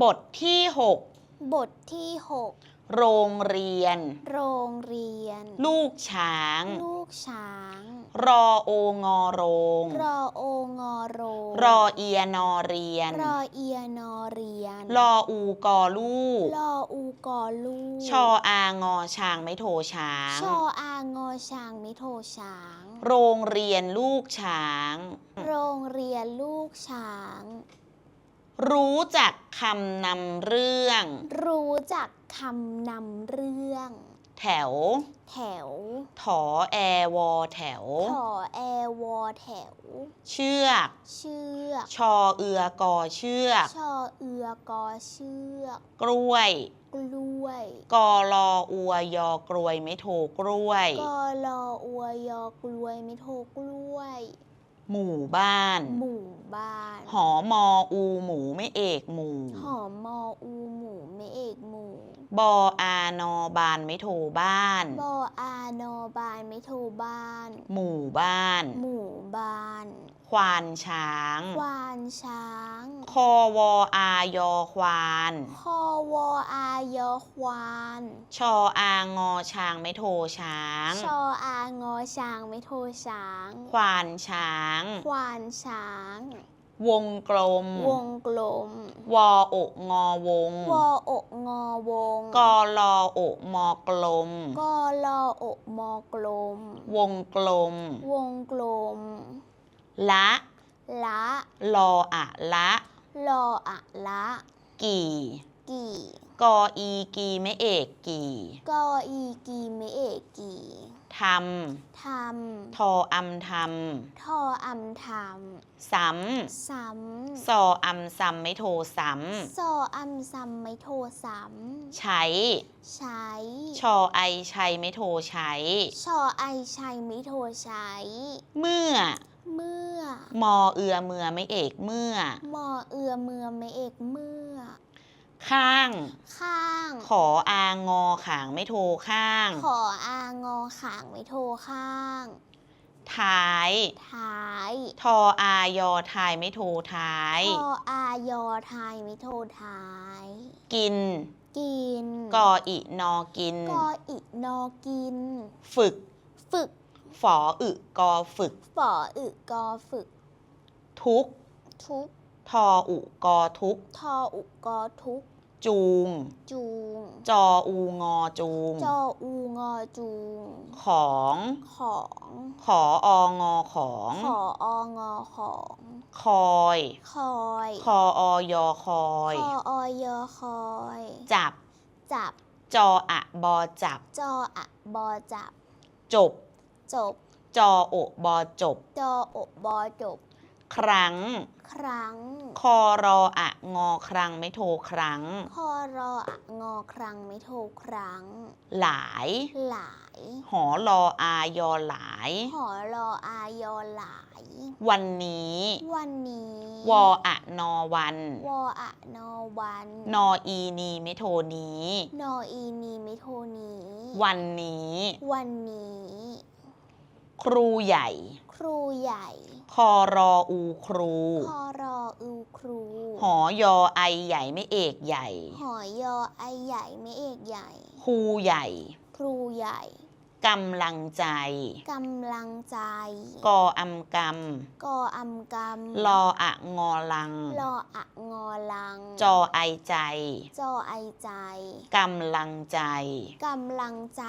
บทที่ บทที่ 6 โรงเรียน 6 โรงเรียน ลูกช้าง ลูกช้าง รอโองอโรง รอโองอโรงรอเอียนอเรียน รอเอียนอเรียนรออูกอลูก รออูกอลูกชออางอช้างไม่โทช้าง ชออางอช้างมิโทช้าง โรงเรียนลูกช้าง โรงเรียนลูกช้าง รู้จักคำนำเรื่อง รู้จักคำนำเรื่อง แถว แถวถอแอวอแถว ถอแอวอแถว เชือก เชือก ชอเอือกอเชือก ชอเอือกอเชือก กล้วย กล้วย กอรออัวยอกรวยไม่โทกล้วย กอลออัวยอกล้วยไม่โทกล้วย หมู่บ้าน หมู่บ้าน หอมออูหมูไม่เอกหมู่ หอมออูหมู่ไม่เอกหมู่ บออานอบานไม่โทบ้าน บออานอบานไม่โทบ้าน หมู่บ้าน หมู่บ้าน ควานช้าง ควานช้าง คอวออายอควาน คอวออายอควาน ชออางอช้างไม่โทช้าง ชออางอช้างไม่โทช้าง ควานช้าง ควานช้าง วงกลม วงกลม วออกงอวง วออกงอวง กอลออกมอกลม กอลออกมอกลม วงกลม วงกลม ละ ละ ลออะละ ลออะละ กี่ กี่ กออีกีไม่เอกกี่ กออีกีไม่เอกกี่ ททำำทออำททออำทำซ้ำซ้ำซออำซ้ำไม่โทซ้ำซออำซ้ำไม่โทซ้ำใช้ำใช้ชอไอชัยไม่โทใช้ ชอไอชัยไม่โทใช้ เมื่อ เมื่อ มอเอือเมือไม่เอกเมื่อ มอเอือเมือไม่เอกเมื่อ ข้าง ข้าง ขออางอขางไม่โทข้าง ขออางอขางไม่โทข้าง ท้าย ท้าย ทออายอทายไม่โทท้าย ทออายอทายไม่โทท้าย กิน กิน กออินอกิน กออินอกิน ฝึก ฝึก ฝออึกอฝึก ฝออึกอฝึก ทุก ทุกทออุกอทุก ทออุกอทุก จูง จูง จออูงอจูง จออูงอจูง ของ ของ ขอองอของ ขอองอของ คอย คอย คออยอคอย คอออยอคอย จับ จับ จออะบอจับ จออะบอจับ จบ จบ จอโอบอจบ จออบอจบ ครั้ง ครั้ง คอรออะงอครั้งไม่โทครั้งพอรออะงอครั้งไม่โทครั้ง หลาย หลาย หอรออายอหลาย หอรออายอหลาย วันนี้ วันนี้ วออะนอวัน วออะนอวัน นออีนีไม่โทนี้ นออีนีไม่โทนี้ วันนี้ วันนี้ ครูใหญ่ ครูใหญ่ คอรออูครูพอรออูครู หอยอไอใหญ่ไม่เอกใหญ่ หอยอไอใหญ่ไม่เอกใหญ่ ครูใหญ่ ครูใหญ่กำลังใจ กำลังใจ กออำกกออำกำรออะงอลังำรออะงอลัง จอไอใจ จอไอใจ กำลังใจ กำลังใจ